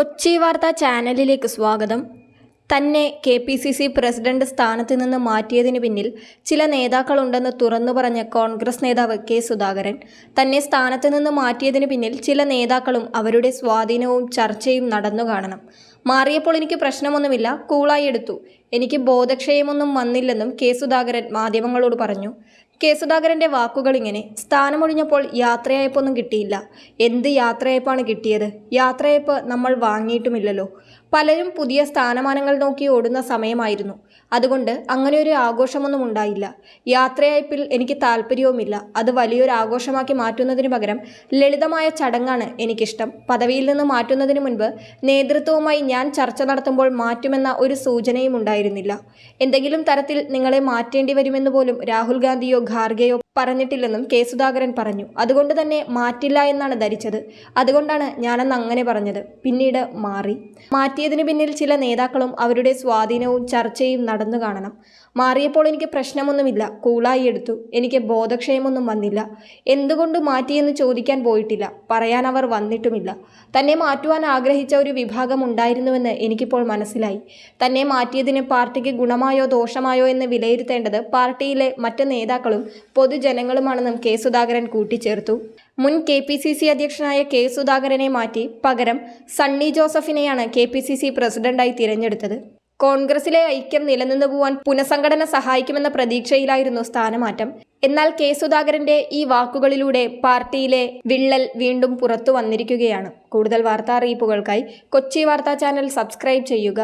കൊച്ചി വാർത്താ ചാനലിലേക്ക് സ്വാഗതം. തന്നെ K P C C president സ്ഥാനത്ത് നിന്ന് മാറ്റിയതിന് പിന്നിൽ ചില നേതാക്കളുണ്ടെന്ന് തുറന്നു പറഞ്ഞ കോൺഗ്രസ് നേതാവ് കെ സുധാകരൻ. തന്നെ സ്ഥാനത്ത് നിന്ന് മാറ്റിയതിന് പിന്നിൽ ചില നേതാക്കളും അവരുടെ സ്വാധീനവും ചർച്ചയും നടന്നു കാണണം. മാറിയപ്പോൾ എനിക്ക് പ്രശ്നമൊന്നുമില്ല കൂളായി എടുത്തു. എനിക്ക് ബോധക്ഷയമൊന്നും വന്നില്ലെന്നും കെ സുധാകരൻ മാധ്യമങ്ങളോട് പറഞ്ഞു. കെ സുധാകരന്റെ വാക്കുകൾ ഇങ്ങനെ സ്ഥാനമൊഴിഞ്ഞപ്പോൾ യാത്രയയപ്പൊന്നും കിട്ടിയില്ല. എന്ത് യാത്രയയപ്പാണ് കിട്ടിയത്? യാത്രയയപ്പ് നമ്മൾ വാങ്ങിയിട്ടുമില്ലല്ലോ. പലരും പുതിയ സ്ഥാനമാനങ്ങൾ നോക്കി ഓടുന്ന സമയമായിരുന്നു. അതുകൊണ്ട് അങ്ങനെ ഒരു ആഘോഷമൊന്നും ഉണ്ടായില്ല. യാത്രയയപ്പിൽ എനിക്ക് താല്പര്യവുമില്ല. അത് വലിയൊരു ആഘോഷമാക്കി മാറ്റുന്നതിന് പകരം ലളിതമായ ചടങ്ങാണ് എനിക്കിഷ്ടം. പദവിയിൽ നിന്ന് മാറ്റുന്നതിന് മുൻപ് നേതൃത്വവുമായി ഞാൻ ചർച്ച നടത്തുമ്പോൾ മാറ്റുമെന്ന ഒരു സൂചനയും ഉണ്ടായിരുന്നില്ല. എന്തെങ്കിലും തരത്തിൽ നിങ്ങളെ മാറ്റേണ്ടി വരുമെന്ന് പോലും രാഹുൽ ഗാന്ധിയോ ഖാർഗെയോ പറഞ്ഞിട്ടില്ലെന്നും കെ സുധാകരൻ പറഞ്ഞു. അതുകൊണ്ട് തന്നെ മാറ്റില്ല എന്നാണ് ധരിച്ചത്. അതുകൊണ്ടാണ് ഞാനന്ന് അങ്ങനെ പറഞ്ഞത്. പിന്നീട് മാറി. മാറ്റിയതിന് പിന്നിൽ ചില നേതാക്കളും അവരുടെ സ്വാധീനവും ചർച്ചയും നടന്നു കാണണം. മാറിയപ്പോൾ എനിക്ക് പ്രശ്നമൊന്നുമില്ല. കൂളായി എടുത്തു. എനിക്ക് ബോധക്ഷയമൊന്നും വന്നില്ല. എന്തുകൊണ്ട് മാറ്റിയെന്ന് ചോദിക്കാൻ പോയിട്ടില്ല. പറയാൻ അവർ വന്നിട്ടുമില്ല. തന്നെ മാറ്റുവാൻ ആഗ്രഹിച്ച ഒരു വിഭാഗം ഉണ്ടായിരുന്നുവെന്ന് എനിക്കിപ്പോൾ മനസ്സിലായി. തന്നെ മാറ്റിയതിന് പാർട്ടിക്ക് ഗുണമായോ ദോഷമായോ എന്ന് വിലയിരുത്തേണ്ടത് പാർട്ടിയിലെ മറ്റ് നേതാക്കളും പൊതുജനങ്ങളുമാണെന്നും കെ സുധാകരൻ കൂട്ടിച്ചേർത്തു. മുൻ കെ പി സി സി അധ്യക്ഷനായ കെ സുധാകരനെ മാറ്റി പകരം സണ്ണി ജോസഫിനെയാണ് കെ പി സി സി പ്രസിഡന്റായി തിരഞ്ഞെടുത്തത്. കോൺഗ്രസിലെ ഐക്യം നിലനിന്നു പോവാൻ പുനഃസംഘടന സഹായിക്കുമെന്ന പ്രതീക്ഷയിലായിരുന്നു സ്ഥാനമാറ്റം. എന്നാൽ കെ സുധാകരന്റെ ഈ വാക്കുകളിലൂടെ പാർട്ടിയിലെ വിള്ളൽ വീണ്ടും പുറത്തു വന്നിരിക്കുകയാണ്. കൂടുതൽ വാർത്താ അറിയിപ്പുകൾക്കായി കൊച്ചി വാർത്താ ചാനൽ സബ്സ്ക്രൈബ് ചെയ്യുക.